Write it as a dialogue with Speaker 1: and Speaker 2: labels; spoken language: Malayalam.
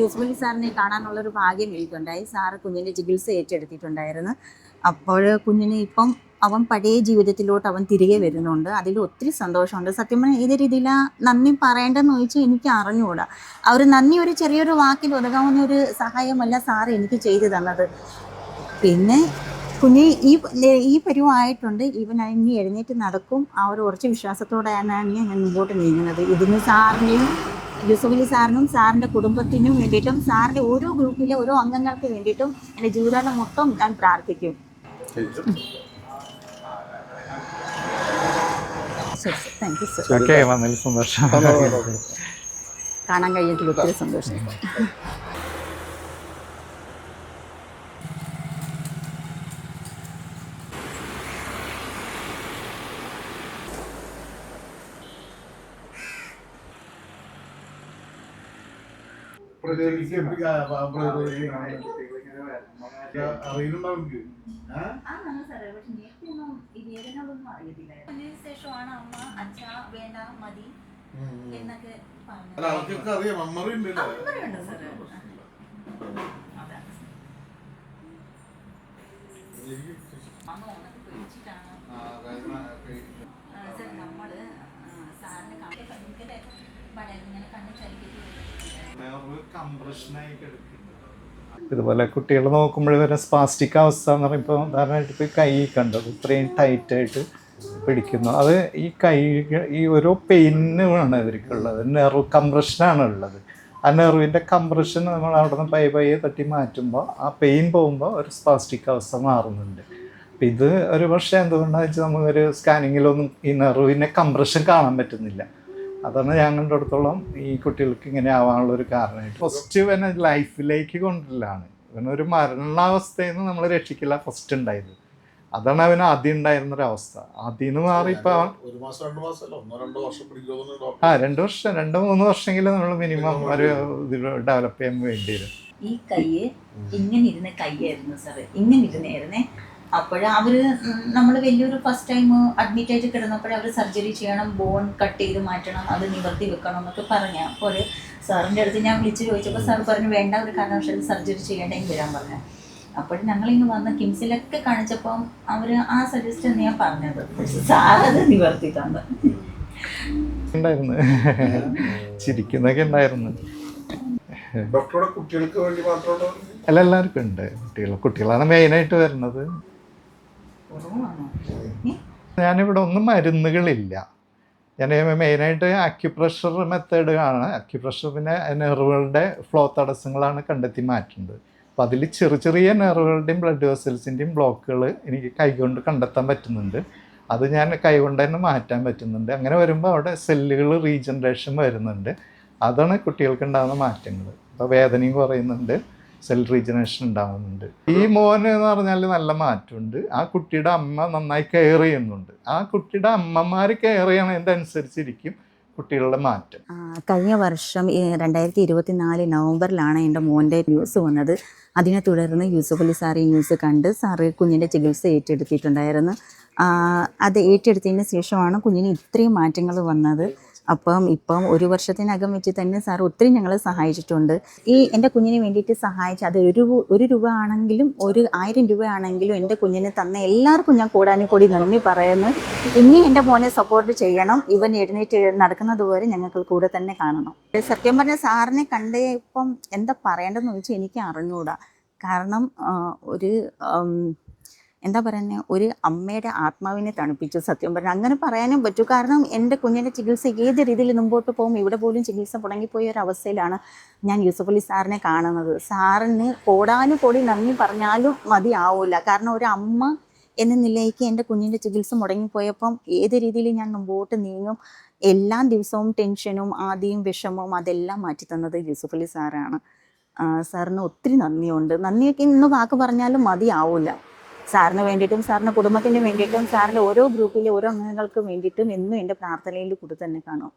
Speaker 1: യൂസ്ഫുള്ളി സാറിനെ കാണാനുള്ള ഒരു ഭാഗ്യം എനിക്കുണ്ടായി. സാറ് കുഞ്ഞിന്റെ ചികിത്സ ഏറ്റെടുത്തിട്ടുണ്ടായിരുന്നു. അപ്പോൾ കുഞ്ഞിന് ഇപ്പം അവൻ പഴയ ജീവിതത്തിലോട്ട് അവൻ തിരികെ വരുന്നുണ്ട്. അതിൽ ഒത്തിരി സന്തോഷമുണ്ട്. സത്യം പറഞ്ഞാൽ ഏത് രീതിയിലാണ് നന്ദി പറയേണ്ടതെന്ന് ചോദിച്ചാൽ എനിക്ക് അറിഞ്ഞുകൂടാ ആ ഒരു നന്ദി ഒരു ചെറിയൊരു വാക്കിൽ ഒതുങ്ങാവുന്ന ഒരു സഹായമല്ല സാറ് എനിക്ക് ചെയ്തു തന്നത്. പിന്നെ കുഞ്ഞി ഈ ഈ പരിവായിട്ടുണ്ട്. ഇവൻ ഇനി എഴുന്നേറ്റ് നടക്കും. ആ ഒരു ഉറച്ച വിശ്വാസത്തോടെയാണ് ഞാൻ മുമ്പോട്ട് നീങ്ങുന്നത്. ഇതിന് സാറിനെയും യൂസഫലി സാറിനും സാറിന്റെ കുടുംബത്തിനും വേണ്ടിയിട്ടും സാറിന്റെ ഓരോ ഗ്രൂപ്പിലെ ഓരോ അംഗങ്ങൾക്ക് വേണ്ടിയിട്ടും എന്റെ ജീവിതകാലം മൊത്തം ഞാൻ പ്രാർത്ഥിക്കും. സർ താങ്ക് യു സർ
Speaker 2: സന്തോഷം.
Speaker 1: കാണാൻ കഴിഞ്ഞതിൽ ഒത്തിരി സന്തോഷം.
Speaker 3: അറിയുന്നുണ്ടാവും
Speaker 1: ശേഷമാണ് അമ്മ അച്ഛ വേണ്ട മതി എന്നൊക്കെ
Speaker 3: അവർക്കൊക്കെ അറിയാം. മെമ്മറി ഉണ്ടല്ലോ
Speaker 1: അമ്മ ഉണക്ക് പേടിച്ചിട്ടാണ്.
Speaker 3: ആ, അതായത്
Speaker 1: സാർ നമ്മൾ സാറിന് കണ്ണ് ഭയങ്കര പടരുന്നു ഇങ്ങനെ കണ്ണ്
Speaker 3: കിടക്കുന്നുണ്ട്
Speaker 2: ഇതുപോലെ കുട്ടികൾ നോക്കുമ്പോൾ വരെ സ്പാസ്റ്റിക് അവസ്ഥ എന്ന് പറയുമ്പോൾ ഉദാഹരണമായിട്ട് ഇപ്പോൾ കൈ കണ്ടത് ഇത്രയും ടൈറ്റായിട്ട് പിടിക്കുന്നു. അത് ഈ കൈ ഈ ഓരോ പെയിനാണ് ഇവർക്കുള്ളത്. നെർവ് കംപ്രഷനാണ് ഉള്ളത്. ആ നെർവിന്റെ കംപ്രഷൻ നമ്മൾ അവിടെ നിന്ന് പൈ പയ്യെ തട്ടി മാറ്റുമ്പോൾ ആ പെയിൻ പോകുമ്പോൾ ഒരു സ്പാസ്റ്റിക് അവസ്ഥ മാറുന്നുണ്ട്. അപ്പം ഇത് ഒരു പക്ഷേ എന്തുകൊണ്ടാണെന്ന് വെച്ചാൽ നമുക്കൊരു സ്കാനിങ്ങിലൊന്നും ഈ നെർവിന്റെ കംപ്രഷൻ കാണാൻ പറ്റുന്നില്ല. അതാണ് ഞാൻ അടുത്തോളം ഈ കുട്ടികൾക്ക് ഇങ്ങനെ ആവാനുള്ള ഒരു കാരണമായിട്ട് ഫസ്റ്റ് ഇവനെ ലൈഫിലേക്ക് കൊണ്ടുവരലാണ്. ഇവനൊരു മരണാവസ്ഥയിൽ നിന്ന് നമ്മൾ രക്ഷിക്കില്ല ഫസ്റ്റ് ഉണ്ടായത് അതാണ് അവന് ആദ്യം ഉണ്ടായിരുന്ന ഒരു അവസ്ഥ ആദ്യം നിന്ന് മാറി ഇപ്പൊ
Speaker 3: ഒരു മാസം രണ്ട് അല്ല ഒന്നോ രണ്ടോ വർഷം പിടിക്കുമെന്ന്
Speaker 2: ആ രണ്ടു വർഷം രണ്ട് മൂന്ന് വർഷമെങ്കിലും നമ്മൾ മിനിമം ഒരു ഇത് ഡെവലപ്പ് ചെയ്യാൻ വേണ്ടി വരും.
Speaker 1: ഈ കൈ ഇങ്ങനെ ഇരുന്ന കൈയായിരുന്നു സാറേ. ഇങ്ങനെ ഇരുന്നായിരുന്നേ അപ്പോഴ അവർ നമ്മൾ വലിയൊരു ഫസ്റ്റ് ടൈം അഡ്മിറ്റ് ആയിട്ട് കിടന്നപ്പോഴേ അവർ സർജറി ചെയ്യണം ബോൺ കട്ട് ചെയ്ത് മാറ്റണം അത് നിവർത്തി വെക്കണം എന്നൊക്കെ പറഞ്ഞ. അപ്പോൾ സാറിന്റെ അടുത്ത് ഞാൻ വിളിച്ച് ചോദിച്ചപ്പോൾ സാർ പറഞ്ഞു വേണ്ട ഒരു കാരണവശാലും സർജറി ചെയ്യേണ്ടെങ്കിൽ വരാൻ പറഞ്ഞു. അപ്പോൾ ഞങ്ങളിങ്ങ് വന്ന കിംസിലൊക്കെ കാണിച്ചപ്പോൾ അവർ ആ സജസ്റ്റ് ഞാൻ പറഞ്ഞത്. അത് നിവർത്തി തന്നു
Speaker 2: ഉണ്ടായിരുന്നു. ചിരിക്കുന്നൊക്കെ ഉണ്ടായിരുന്നു.
Speaker 3: ഡോക്ടറുടെ കുട്ടികൾക്ക് വേണ്ടി
Speaker 2: അല്ല എല്ലാവർക്കും ഉണ്ട്. കുട്ടികൾ കുട്ടികളാണ് മെയിനായിട്ട് വരുന്നത്? ഞാനിവിടെ ഒന്നും മരുന്നുകളില്ല. ഞാൻ മെയിനായിട്ട് അക്യുപ്രഷർ മെത്തേഡ് ആണ്. അക്യുപ്രഷർ പിന്നെ നെർവുകളുടെ ഫ്ലോ തടസ്സങ്ങളാണ് കണ്ടെത്തി മാറ്റുന്നത്. അപ്പോൾ അതിൽ ചെറിയ ചെറിയ നെർവുകളുടെയും ബ്ലഡ് വെസൽസിന്റെയും ബ്ലോക്കുകൾ എനിക്ക് കൈകൊണ്ട് കണ്ടെത്താൻ പറ്റുന്നുണ്ട്. അത് ഞാൻ കൈകൊണ്ട് തന്നെ മാറ്റാൻ പറ്റുന്നുണ്ട്. അങ്ങനെ വരുമ്പോൾ അവിടെ സെല്ലുകൾ റീജനറേഷൻ വരുന്നുണ്ട്. അതാണ് കുട്ടികൾക്ക് ഉണ്ടാകുന്ന മാറ്റങ്ങൾ അപ്പോൾ വേദനയും കുറയുന്നുണ്ട്. സെൽ റീജനേഷൻ ഉണ്ടാവുന്നുണ്ട്. ഈ മോന് എന്ന് പറഞ്ഞാൽ നല്ല മാറ്റമുണ്ട്. ആ കുട്ടിയുടെ അമ്മ നന്നായി കെയർ ചെയ്യുന്നുണ്ട്. ആ കുട്ടിയുടെ അമ്മമാർ കെയർ ചെയ്യണതിനനുസരിച്ചിരിക്കും കുട്ടികളുടെ മാറ്റം.
Speaker 1: കഴിഞ്ഞ വർഷം രണ്ടായിരത്തി ഇരുപത്തി നാല് നവംബറിലാണ് എന്റെ മോന്റെ ന്യൂസ് വന്നത്. അതിനെ തുടർന്ന് യൂസഫ് സാറി ന്യൂസ് കണ്ട് സാറ് കുഞ്ഞിന്റെ ചികിത്സ ഏറ്റെടുത്തിട്ടുണ്ടായിരുന്നു. അത് ഏറ്റെടുത്തതിന് ശേഷമാണ് കുഞ്ഞിന് ഇത്രയും മാറ്റങ്ങൾ വന്നത്. അപ്പം ഇപ്പം ഒരു വർഷത്തിനകം വെച്ച് തന്നെ സാർ ഒത്തിരി ഞങ്ങളെ സഹായിച്ചിട്ടുണ്ട്. ഈ എന്റെ കുഞ്ഞിന് വേണ്ടിയിട്ട് സഹായിച്ച അത് ഒരു ഒരു രൂപ ആണെങ്കിലും ഒരു ആയിരം രൂപ ആണെങ്കിലും എന്റെ കുഞ്ഞിന് തന്ന എല്ലാവർക്കും ഞാൻ കൂടാനും കൂടി നന്ദി പറയുന്നു. ഇനി എന്റെ മോനെ സപ്പോർട്ട് ചെയ്യണം. ഇവൻ എഴുന്നേറ്റ് നടക്കുന്നത് വരെ ഞങ്ങൾക്ക് കൂടെ തന്നെ കാണണം. സത്യം പറഞ്ഞ സാറിനെ കണ്ടേ ഇപ്പം എന്താ പറയേണ്ടതെന്ന് ചോദിച്ചാൽ എനിക്ക് അറിഞ്ഞുകൂടാ കാരണം ഒരു എന്താ പറയുന്നത് ഒരു അമ്മയുടെ ആത്മാവിനെ തണുപ്പിച്ചു സത്യം പറഞ്ഞു അങ്ങനെ പറയാനും പറ്റൂ. കാരണം എന്റെ കുഞ്ഞിന്റെ ചികിത്സ ഏത് രീതിയിൽ മുമ്പോട്ട് പോകും ഇവിടെ പോലും ചികിത്സ മുടങ്ങിപ്പോയ ഒരു അവസ്ഥയിലാണ് ഞാൻ യൂസഫ് അലി സാറിനെ കാണുന്നത്. സാറിന് കോടാനും കോടി നന്ദി പറഞ്ഞാലും മതിയാവില്ല കാരണം ഒരു അമ്മ എന്ന നിലയ്ക്ക് എന്റെ കുഞ്ഞിന്റെ ചികിത്സ മുടങ്ങിപ്പോയപ്പം ഏത് രീതിയിൽ ഞാൻ മുമ്പോട്ട് നീങ്ങും? എല്ലാ ദിവസവും ടെൻഷനും ആദ്യം വിഷമവും അതെല്ലാം മാറ്റി തന്നത് യൂസഫ് അലി സാറാണ്. സാറിന് ഒത്തിരി നന്ദിയുണ്ട്. നന്ദിയൊക്കെ ഇന്ന് വാക്ക് പറഞ്ഞാലും മതിയാവില്ല സാറിന് വേണ്ടിയിട്ടും സാറിന്റെ കുടുംബത്തിന് വേണ്ടിയിട്ടും സാറിന്റെ ഓരോ ഗ്രൂപ്പിലെ ഓരോ അംഗങ്ങൾക്കും വേണ്ടിയിട്ടും എന്നും എന്റെ പ്രാർത്ഥനയിൽ കൂടെ തന്നെ കാണും.